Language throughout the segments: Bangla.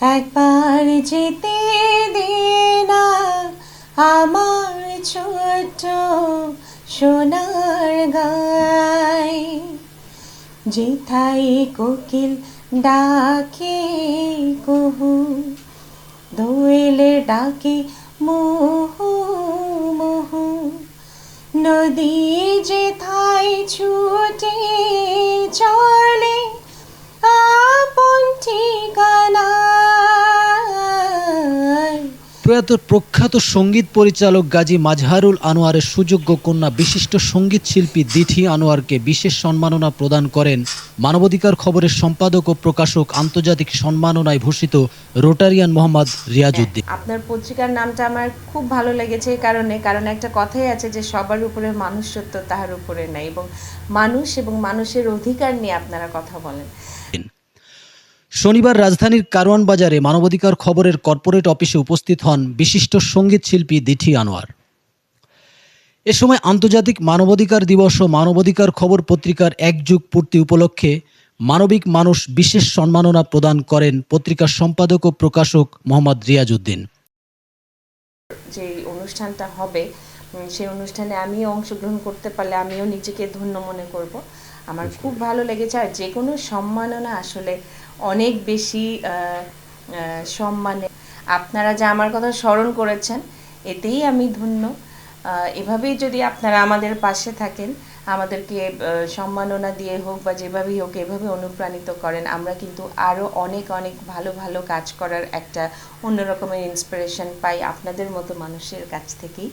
একবার যেতে দে না আমার ছোট সোনার গাই। যেথায় কোকিল ডাকে কুহু, দোয়েলে ডাকে মোহু মোহু। নদী যেথায় ছুটে প্রয়াত প্রখ্যাত সংগীত পরিচালক গাজী মাজহারুল আনোয়ারের সুযোগ্য কন্যা বিশিষ্ট সংগীত শিল্পী দিঠি আনোয়ারকে বিশেষ সম্মাননা প্রদান করেন। মানবাধিকার খবরের সম্পাদক ও প্রকাশক আন্তর্জাতিক সম্মাননায় ভূষিত রোটারিয়ান মোহাম্মদ রিয়াজউদ্দিন। আপনার পত্রিকার নামটা আমার খুব ভালো লেগেছে এই কারণে, কারণ একটা কথাই আছে যে সবার উপরে মানুষ সত্য তাহার উপরে নাই এবং মানুষ এবং মানুষের অধিকার নিয়ে আপনারা কথা বলেন। শনিবার রাজধানীর কারওয়ান বাজারে মানবাধিকার খবরের কর্পোরেট অফিসে উপস্থিত হন বিশিষ্ট সংগীত শিল্পী দিঠি আনোয়ার। এ সময় আন্তর্জাতিক মানবাধিকার দিবস ও মানবাধিকার খবর পত্রিকার এক যুগ পূর্তি উপলক্ষে মানবিক মানুষ বিশেষ সম্মাননা প্রদান করেন পত্রিকার সম্পাদক ও প্রকাশক মোহাম্মদ রিয়াজউদ্দিন। যে অনুষ্ঠানটা হবে সেই অনুষ্ঠানে আমিও অংশগ্রহণ করতে পারলে আমিও নিজেকে ধন্য মনে করব। আমার খুব ভালো লেগেছে আর যে কোনো সম্মাননা আসলে অনেক বেশি সম্মানে। আপনারা যা আমার কথা স্মরণ করেছেন এতেই আমি ধন্য। এভাবেই যদি আপনারা আমাদের পাশে থাকেন আমাদেরকে সম্মাননা দিয়ে হোক বা যেভাবেই হোক এভাবে অনুপ্রাণিত করেন আমরা কিন্তু আরও অনেক অনেক ভালো ভালো কাজ করার একটা অন্য রকমের ইন্সপিরেশন পাই আপনাদের মতো মানুষের কাছ থেকেই।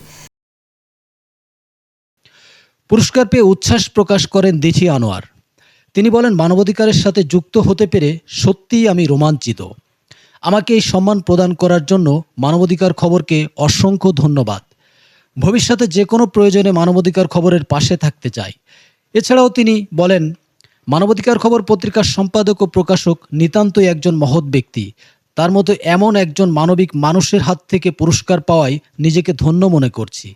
পুরস্কার পেয়ে উচ্ছ্বাস প্রকাশ করেন দিঠি আনোয়ার। তিনি বলেন, মানবাধিকারের সাথে যুক্ত হতে পেরে সত্যিই আমি রোমাঞ্চিত। আমাকে এই সম্মান প্রদান করার জন্য মানবাধিকার খবরকে অসংখ্য ধন্যবাদ। ভবিষ্যতে যে কোনো প্রয়োজনে মানবাধিকার খবরের পাশে থাকতে চাই। এছাড়াও তিনি বলেন, মানবাধিকার খবর পত্রিকার সম্পাদক ও প্রকাশক নিতান্তই একজন মহৎ ব্যক্তি। তার মতো এমন একজন মানবিক মানুষের হাত থেকে পুরস্কার পাওয়ায় নিজেকে ধন্য মনে করছি।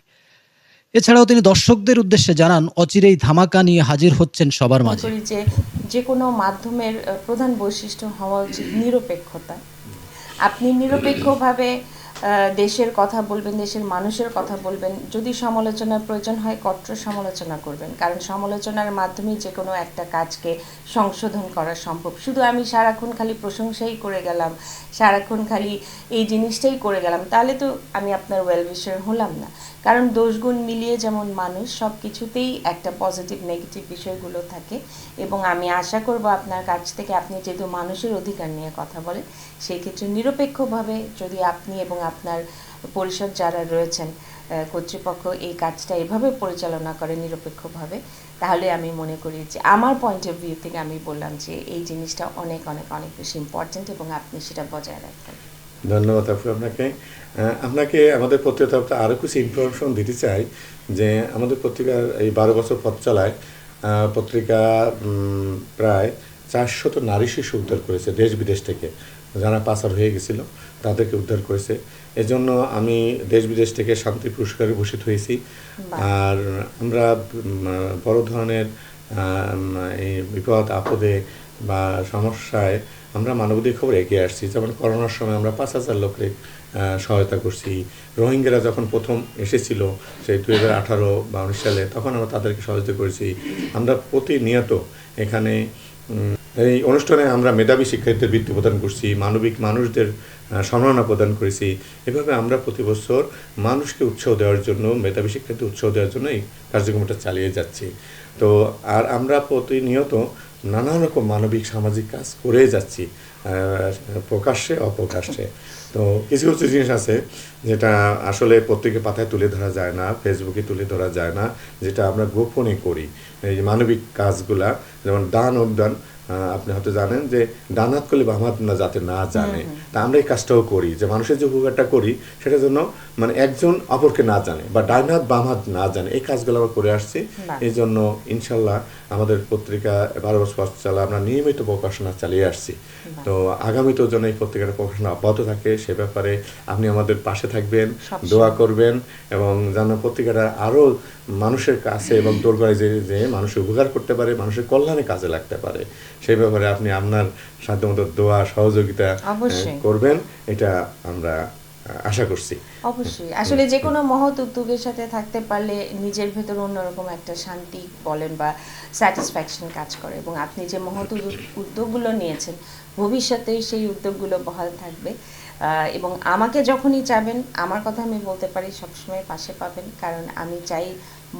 এছাড়াও তিনি দর্শকদের উদ্দেশ্যে জানান অচিরেই ধামাকা নিয়ে হাজির হচ্ছেন সবার মাঝে। যে যে কোনো মাধ্যমের প্রধান বৈশিষ্ট্য হওয়া উচিত নিরপেক্ষতা। আপনি নিরপেক্ষভাবে দেশের কথা বলবেন, দেশের মানুষের কথা বলবেন। যদি সমালোচনার প্রয়োজন হয় কট্টর সমালোচনা করবেন। কারণ সমালোচনার মাধ্যমেই যে কোনো একটা কাজকে সংশোধন করা সম্ভব। শুধু আমি সারাক্ষণ খালি প্রশংসাই করে গেলাম, সারাক্ষণ খালি এই জিনিসটাই করে গেলাম, তাহলে তো আমি আপনার ওয়েল উইশার হলাম না। কারণ দোষগুণ মিলিয়ে যেমন মানুষ সব কিছুতেই একটা পজিটিভ নেগেটিভ বিষয়গুলো থাকে। এবং আমি আশা করব আপনার কাছ থেকে আপনি যেহেতু মানুষের অধিকার নিয়ে কথা বলেন, সেই ক্ষেত্রে নিরপেক্ষভাবে যদি আপনি এবং আপনার পরিষদ যারা রয়েছেন কর্তৃপক্ষ এই কাজটা এভাবে পরিচালনা করে নিরপেক্ষভাবে, তাহলে আমি মনে করি যে আমার পয়েন্ট অফ ভিউ থেকে আমি বললাম যে এই জিনিসটা অনেক অনেক অনেক বেশি ইম্পর্ট্যান্ট এবং আপনি সেটা বজায় রাখবেন। ধন্যবাদ আপু আপনাকে। আপনাকে আমাদের পত্রিকা আরও কিছু ইনফরমেশন দিতে চাই যে আমাদের পত্রিকার এই বারো বছর পথ চালায় পত্রিকা প্রায় চারশত নারী শিশু উদ্ধার করেছে দেশ বিদেশ থেকে। যারা পাচার হয়ে গেছিল, তাদেরকে উদ্ধার করেছে। এজন্য আমি দেশ বিদেশ থেকে শান্তি পুরস্কারে ভূষিত হয়েছি। আর আমরা বড় ধরনের এই বিপদ আপদে বা সমস্যায় আমরা মানবাধিক খবর এগিয়ে আসছি। যেমন করোনার সময় আমরা পাঁচ হাজার লোকের সহায়তা করছি। রোহিঙ্গারা যখন প্রথম এসেছিল সেই দুই হাজার আঠারো বা উনিশ সালে তখন আমরা তাদেরকে সহযোগিতা করেছি। আমরা প্রতিনিয়ত এখানে এই অনুষ্ঠানে আমরা মেধাবী শিক্ষার্থীদের বৃত্তি প্রদান করছি। মানবিক মানুষদের সম্মাননা প্রদান করেছি। এভাবে আমরা প্রতি বছর মানুষকে উৎসাহ দেওয়ার জন্য, মেধাবী শিক্ষার্থী উৎসাহ দেওয়ার জন্য এই কার্যক্রমটা চালিয়ে যাচ্ছি। তো, আর আমরা প্রতিনিয়ত নানা রকম মানবিক, সামাজিক কাজ করে যাচ্ছি প্রকাশ্যে, অপ্রকাশ্যে। তো, কিছু কিছু জিনিস আছে যেটা আসলে পত্রিকা পাতায় তুলে ধরা যায় না, ফেসবুকে তুলে ধরা যায় না, যেটা আমরা গোপনে করি। এই মানবিক কাজগুলা, যেমন দান উদ্যান আপনি হয়তো জানেন যে ডানাত করলে বামাত না যাতে না জানে। তা আমরা এই কাজটাও করি যে মানুষের যে উপকারটা করি সেটার জন্য মানে একজন অপরকে না জানে বা ডাইনাত বামাত না জানে। এই কাজগুলো আমরা করে আসছি। এই জন্য ইনশাল্লাহ আমাদের পত্রিকা বারো বছর পথ চলা আমরা নিয়মিত প্রকাশনা চালিয়ে আসছি। তো আগামীতেও যেন এই পত্রিকার প্রকাশনা অব্যাহত থাকে সে ব্যাপারে আপনি আমাদের পাশে থাকবেন দোয়া করবেন এবং যেন পত্রিকাটা আরও মানুষের কাছে এবং দোরগোড়ায় যে যে মানুষের উপকার করতে পারে মানুষের কল্যাণে কাজে লাগতে পারে সেই ব্যাপারে আপনি আপনার সাধ্যমতো দোয়া সহযোগিতা করবেন। এটা আমরা আশা করছি। অবশ্যই। আসলে যে কোনো মহৎ উদ্যোগের সাথে থাকতে পারলে নিজের ভেতর অন্যরকম একটা শান্তি বলেন বা স্যাটিসফ্যাকশন কাজ করে এবং আপনি যে মহৎ উদ্যোগগুলো নিয়েছেন ভবিষ্যতে সেই উদ্যোগগুলো বহাল থাকবে। এবং আমাকে যখনই চাবেন আমার কথা আমি বলতে পারি সবসময় পাশে পাবেন। কারণ আমি চাই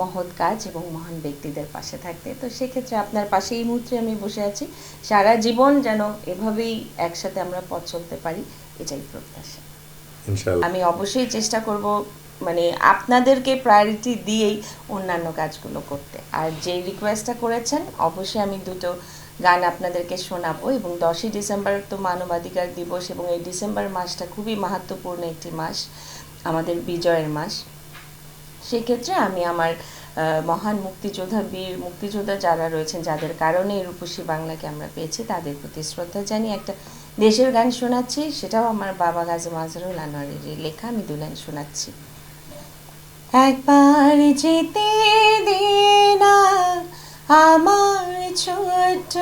মহৎ কাজ এবং মহান ব্যক্তিদের পাশে থাকতে। তো সেক্ষেত্রে আপনার পাশে এই মুহূর্তে আমি বসে আছি। সারা জীবন যেন এভাবেই একসাথে আমরা পথ চলতে পারি এটাই প্রত্যাশা। আমি অবশ্যই চেষ্টা করব মানে আপনাদেরকে প্রায়োরিটি দিয়েই অন্যান্য কাজগুলো করতে। আর যে রিকোয়েস্টটা করেছেন, অবশ্যই আমি দুটো গান আপনাদেরকে শোনাবো এবং দশই ডিসেম্বর তো মানবাধিকার দিবস এবং এই ডিসেম্বর মাসটা খুবই মাহাত্মপূর্ণ একটি মাস, আমাদের বিজয়ের মাস। সেক্ষেত্রে আমি আমার মহান মুক্তিযোদ্ধা বীর, মুক্তিযোদ্ধা যারা রয়েছেন, যাদের কারণে রূপসী বাংলাকে আমরা পেয়েছি, তাদের প্রতি শ্রদ্ধা জানিয়ে একটা দেশের গান শোনাচ্ছি, সেটাও আমার বাবা গাজী মাজহারুল আনোয়ারের লেখা, আমি দু লাইন শোনাচ্ছি। একবার যেতে দে না আমার ছোট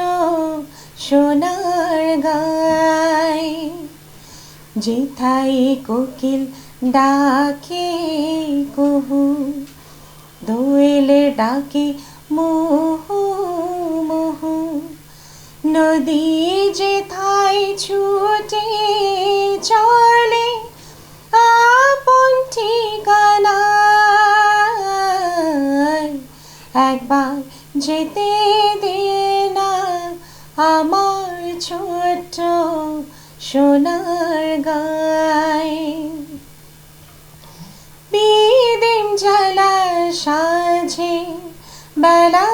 সোনার গায় যেথায় কোকিল ডাকে কুহু, দোয়েলে ডাকে মোহু মোহু, নদী যেথায় ছুটে চলে আপন ঠিকানায় একবার যেতে দে না আমার ছোট্ট সোনার গায়। বিদিন জ্বালা সাজে বেলা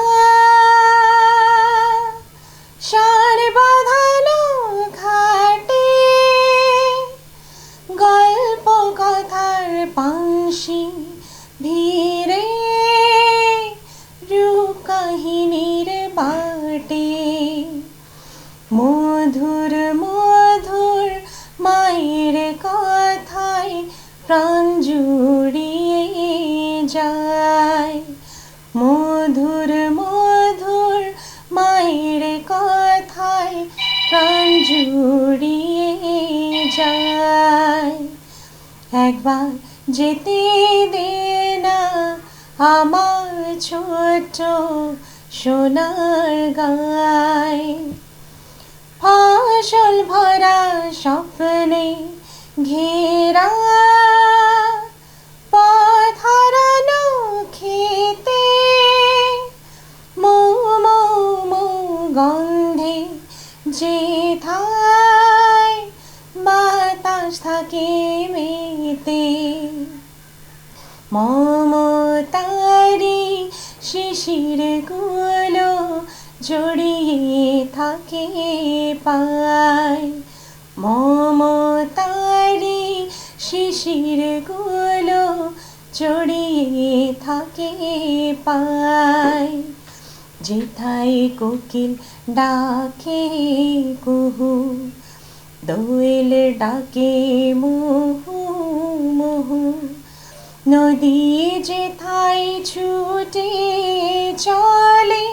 একবার যেতে দে না আমার ছোট সোনার গায়। ফসল ভরা স্বপ্নে ঘেরা শিশিরগুলো জড়িয়ে থাকে পায়। মমতারি শিশিরগুলো জড়িয়ে থাকে পায়। যেথায় কোকিল ডাকে কুহু, দোয়েল ডাকে মুহু মুহু। নদী যেথায় ছুটে চলে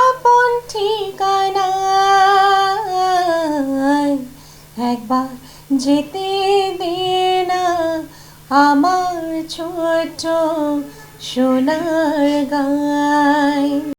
আপন ঠিকানায় একবার যেতে দে না আমার ছোট সোনার গায়।